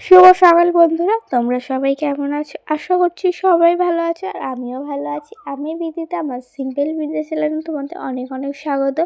শুভ সকাল বন্ধুরা, তোমরা সবাই কেমন আছো? আশা করছি সবাই ভালো আছো আর আমিও ভালো আছি। আমি বিদিতা, আমার সিম্পল ভিডিও ছিলাম তোমাদের অনেক অনেক স্বাগত।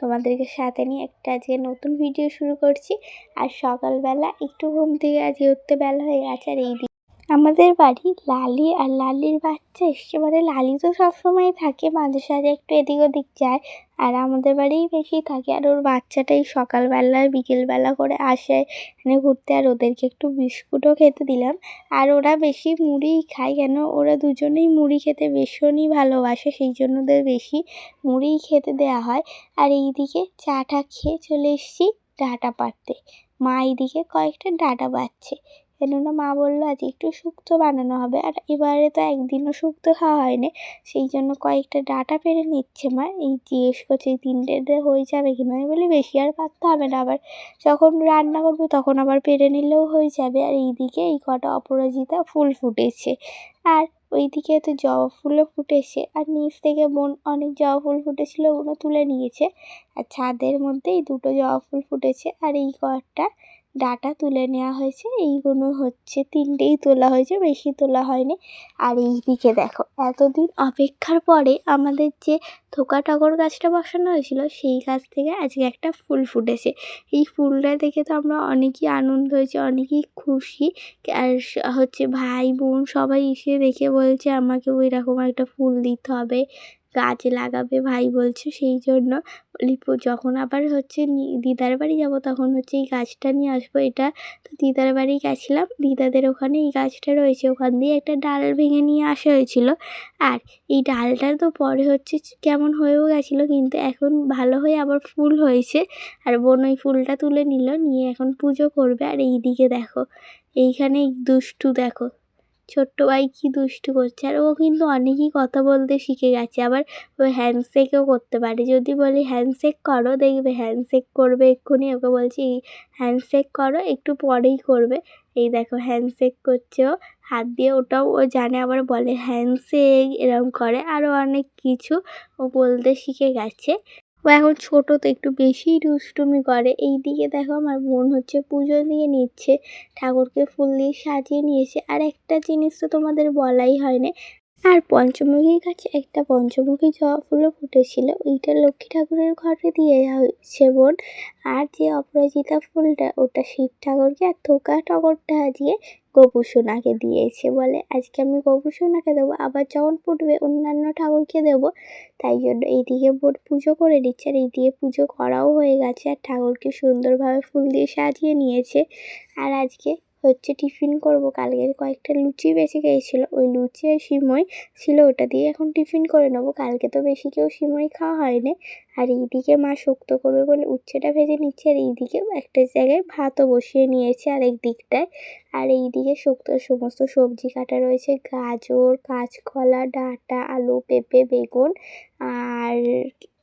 তোমাদেরকে সাথে নিয়ে একটা আজকে নতুন ভিডিও শুরু করছি। আর সকালবেলা একটু ঘুম থেকে আজকে উঠতে বেলা হয়ে গেছে আর এই আমাদের বাড়ি লালি আর লালির বাচ্চা এসছে। মানে লালি তো সবসময় থাকে, মাঝে সাঝে একটু এদিক ওদিক যায় আর আমাদের বাড়িই বেশি থাকে। আর ওর বাচ্চাটাই সকালবেলা, বিকেলবেলা করে আসে। এখানে ঘুরতে আর ওদেরকে একটু বিস্কুটও খেতে দিলাম। আর ওরা বেশি মুড়িই খায় কেন? ওরা দুজনেই মুড়ি খেতে ভীষণই ভালোবাসে, সেই জন্য ওদের বেশি মুড়িই খেতে দেওয়া হয়। আর এইদিকে চাটা খেয়ে চলে এসেছি ডাটা পাড়তে। মা এইদিকে কয়েকটা ডাটা বাচ্ছে কেননা মা বলল, আজ একটু শুক্তো বানানো হবে। আর এবারে তো একদিনও শুক্তো খাওয়া হয়নি। সেই জন্য কয়েকটা ডাটা পেরে নিচ্ছে মা। এই জিজ্ঞেস করছে, এই তিনটেতে হয়ে যাবে কি না? আমি বলি, বেশি আর পারতে হবে না। আবার যখন রান্না করব তখন আবার পেরে নিলেও হয়ে যাবে। আর এইদিকে এই কটা অপরাজিতা ফুল ফুটেছে। আর ওইদিকে তো জবা ফুলও ফুটেছে। আর নিচ থেকে বোন অনেক জবা ফুল ফুটেছিল, ওগুলো তুলে নিয়েছে। আর ছাদের মধ্যে এই দুটো জবা ফুল ফুটেছে। আর এই কয়েকটা ডাটা তুলে নেওয়া হয়েছে। এইগুলো হচ্ছে তিনটেই তোলা হয়েছে, বেশি তোলা হয়নি। আর এই দিকে দেখো, এতদিন অপেক্ষার পরে আমাদের যে থোকা টগর গাছটা বসানো হয়েছিল, সেই গাছ থেকে আজকে একটা ফুল ফুটেছে। এই ফুলটা দেখে তো আমরা অনেকই আনন্দ হয়েছে, অনেকই খুশি। আর হচ্ছে ভাই বোন সবাই এসে দেখে বলছে আমাকে ওই রকম একটা ফুল দিতে হবে। গাছ লাগাবে ভাই বলছে, সেই জন্য যখন আবার হচ্ছে দিদার বাড়ি যাব তখন হচ্ছে এই গাছটা নিয়ে আসব এটা। তো দিদার বাড়ি গেছিলাম, দিদাদের ওখানে এই গাছটা রয়েছে, ওখান দিয়ে একটা ডাল ভেঙে নিয়ে আসা হয়েছিল। আর এই ডালটা তো পরে হচ্ছে কেমন হয়েও গেছিল, কিন্তু এখন ভালো হয়ে আবার ফুল হয়েছে। আর বোন ওই ফুলটা তুলে নিল, নিয়ে এখন পুজো করবে। আর এই দিকে দেখো, এইখানে দুষ্টু দেখো। ছোট্ট ভাই কী দুষ্টু করছে? আর ও কিন্তু অনেকই কথা বলতে শিখে গেছে। আবার ও হ্যান্ডশেকও করতে পারে। যদি বলি হ্যান্ডশেক করো, দেখবে হ্যান্ডশেক করবে এক্ষুনি। ওকে বলছি হ্যান্ডশেক করো, একটু পরেই করবে। এই দেখো হ্যান্ডশেক করছে ও। হাত দিয়ে ওটাও ও জানে, আবার বলে হ্যান্ডশেক এরম করে। আরও অনেক কিছু ও বলতে শিখে গেছে। ও এখন ছোটো তো একটু বেশিই দুষ্টুমি করে। এই দিকে দেখো আমার বোন হচ্ছে পুজো দিয়ে নিচ্ছে, ঠাকুরকে ফুল দিয়ে সাজিয়ে নিয়েছে। আর একটা জিনিস তো তোমাদের বলাই হয় না, আর পঞ্চমুখী কাছে একটা পঞ্চমুখী জবা ফুলও ফুটেছিল, ওইটা লক্ষ্মী ঠাকুরের ঘরে দিয়ে হয়েছে বোন। আর যে অপরাজিতা ফুলটা, ওটা শিব ঠাকুরকে আর থোকা টগরটা দিয়ে গোপু সোনাকে দিয়েছে বলে, আজকে আমি গোপু সোনাকে দেবো, আবার যখন ফুটবে অন্যান্য ঠাকুরকে দেবো। তাই জন্য এইদিকে বোট পুজো করে নিচ্ছে আর এইদিকে পুজো করাও হয়ে গেছে আর ঠাকুরকে সুন্দরভাবে ফুল দিয়ে সাজিয়ে নিয়েছে। আর আজকে হচ্ছে টিফিন করব। কালকের কয়েকটা লুচি বেঁচে গিয়েছিল ওই লুচি আর সিমই ছিল ওটা দিয়ে এখন টিফিন করে নেব। কালকে তো বেশি কেউ সিমই খাওয়া হয়নি। আর এইদিকে মা শুক্তো করবে বলে উচ্ছেটা ভেজে নিচ্ছে। আর এইদিকে একটা জায়গায় ভাতও বসিয়ে নিয়েছে আর এক দিকটায়। আর এইদিকে শুক্তোর সমস্ত সবজি কাটা রয়েছে। গাজর, কাঁচকলা, ডাঁটা, আলু, পেঁপে, বেগুন আর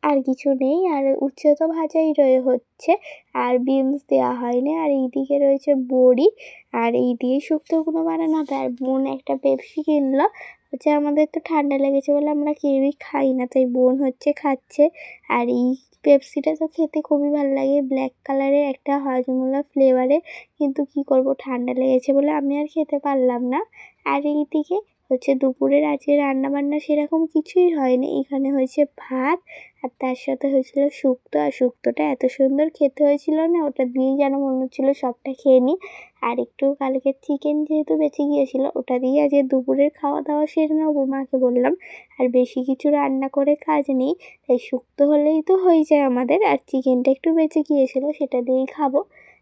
আর কিছু নেই। আর উচ্ছে তো ভাজাই রয়ে হচ্ছে। আর বিনস দেওয়া হয়নি। আর এইদিকে রয়েছে বড়ি। আর এই দিয়ে শুক্তোগুলো বানানো। হবে আর বোন একটা পেপসি কিনলো। হচ্ছে আমাদের তো ঠান্ডা লেগেছে বলে আমরা কেউই খাই না। তাই বোন হচ্ছে খাচ্ছে। আর এই পেপসিটা তো খেতে খুবই ভালো লাগে। ব্ল্যাক কালারের একটা হজমোলা ফ্লেভারে কিন্তু কি করব? ঠান্ডা লেগেছে বলে আমি আর খেতে পারলাম না। আর এইদিকে হচ্ছে দুপুরের আজকে রান্নাবান্না সেরকম কিছুই হয়নি। এখানে হয়েছে ভাত আর তার সাথে হয়েছিল শুক্তো। আর শুক্তোটা এত সুন্দর খেতে হয়েছিল না, ওটা দিয়েই যেন মনে হচ্ছিল সবটা খেয়ে নিই। আর একটু কালকে চিকেন যেহেতু বেঁচে গিয়েছিল, ওটা দিয়ে আজকে দুপুরের খাওয়া দাওয়া সেরে নেব, মাকে বললাম। আর বেশি কিছু রান্না করে কাজ নেই, তাই শুক্তো হলেই তো হয়ে যায় আমাদের। আর চিকেনটা একটু বেঁচে গিয়েছিল, সেটা দিয়েই খাব।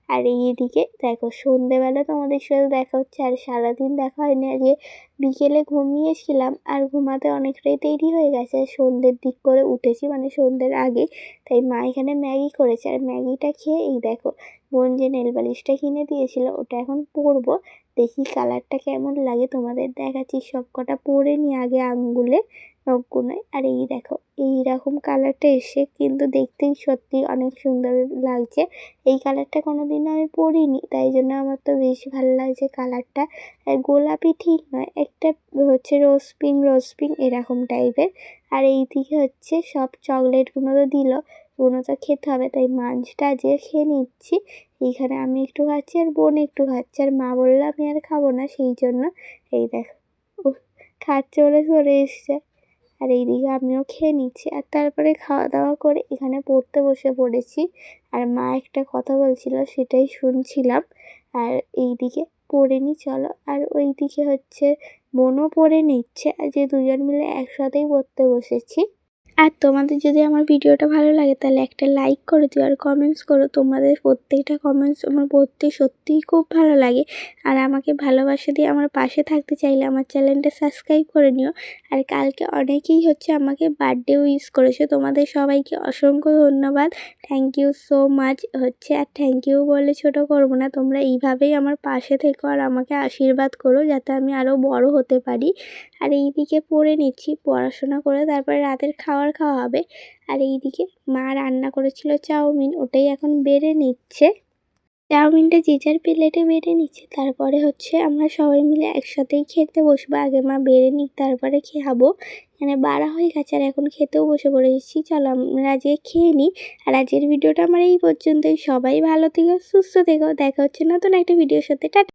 আর এইদিকে দেখো, সন্ধেবেলা তোমাদের সাথে দেখা হচ্ছে, আর সারাদিন দেখা হয়নি। আজকে বিকেলে ঘুমিয়েছিলাম, আর ঘুমাতে অনেকটাই দেরি হয়ে গেছে। আর সন্ধ্যের দিক করে উঠেছি মানে সন্ধ্যের আগে। তাই মা এখানে ম্যাগি করেছে, আর ম্যাগিটা খেয়ে এই দেখো বোন যে নেল পালিশটা কিনে দিয়েছিল, ওটা এখন পরবো। দেখি কালারটা কেমন লাগে, তোমাদের দেখাচ্ছি। সব কটা পরে নিই আগে আঙ্গুলে, নখগুলোয়। আর এই দেখো এই রকম কালারটা এসে কিন্তু দেখতেই সত্যি অনেক সুন্দর লাগছে। এই কালারটা কোনো দিনও আমি পরিনি, তাই জন্য আমার তো বেশ ভালো লাগছে কালারটা গোলাপি ঠিক নয়, একটা হচ্ছে রোজ পিঙ্ক রোজ পিঙ্ক এরকম টাইপের আর এই দিকে হচ্ছে সব চকলেটগুলো তো দিল। তো খেতে হবে তাই মাছটা যে খেয়ে নিচ্ছি এইখানে আমি একটু খাচ্ছি আর বোন একটু খাচ্ছে আর মা বলল আমি আর খাব না সেই জন্য এই দেখো উফ, খাচ্ছে বলে সরে এসছে। আর এইদিকে আমিও খেয়ে নিচ্ছি। আর তারপরে খাওয়া দাওয়া করে এখানে পড়তে বসে পড়েছি। আর মা একটা কথা বলছিল সেটাই শুনছিলাম। আর এইদিকে পড়ে নি চলো। আর ওইদিকে হচ্ছে বোনও পড়ে নিচ্ছে। আর যে দুজন মিলে একসাথেই পড়তে বসেছি। আর তোমাদের যদি আমার ভিডিওটা ভালো লাগে, তাহলে একটা লাইক করে দিও আর কমেন্টস করো। তোমাদের প্রত্যেকটা কমেন্টস আমার পড়তে সত্যিই খুব ভালো লাগে। আর আমাকে ভালোবাসা দিয়ে আমার পাশে থাকতে চাইলে আমার চ্যানেলটা সাবস্ক্রাইব করে নিও। আর কালকে অনেকেই হচ্ছে আমাকে বার্থডে উইশ করেছে। তোমাদের সবাইকে অসংখ্য ধন্যবাদ। থ্যাংক ইউ সো মাচ হচ্ছে আর থ্যাংক ইউ বলে ছোটো করব না। তোমরা এইভাবেই আমার পাশে থেকো আর আমাকে আশীর্বাদ করো যাতে আমি আরও বড় হতে পারি। আর এইদিকে পড়ে নিচ্ছি, পড়াশোনা করে তারপরে রাতের খাবার খাওয়া হবে। আর এইদিকে মা রান্না করেছিল চাউমিন, ওটাই এখন বেড়ে নিচ্ছে। চাউমিনটা যে যার প্লেটে বেড়ে নিচ্ছে, তারপরে হচ্ছে আমরা সবাই মিলে একসাথেই খেতে বসবো। আগে মা বেড়ে নিক, তারপরে খাব এখানে বাড়া হয়ে গেছে, আর এখন খেতেও বসে পড়েছি। চলো আমরা আজকে খেয়ে নিই। আর আজকের ভিডিওটা আমার এই পর্যন্তই। সবাই ভালো থেকো, সুস্থ থেকো। দেখা হচ্ছে নতুন একটা ভিডিওর সাথে। টাটা।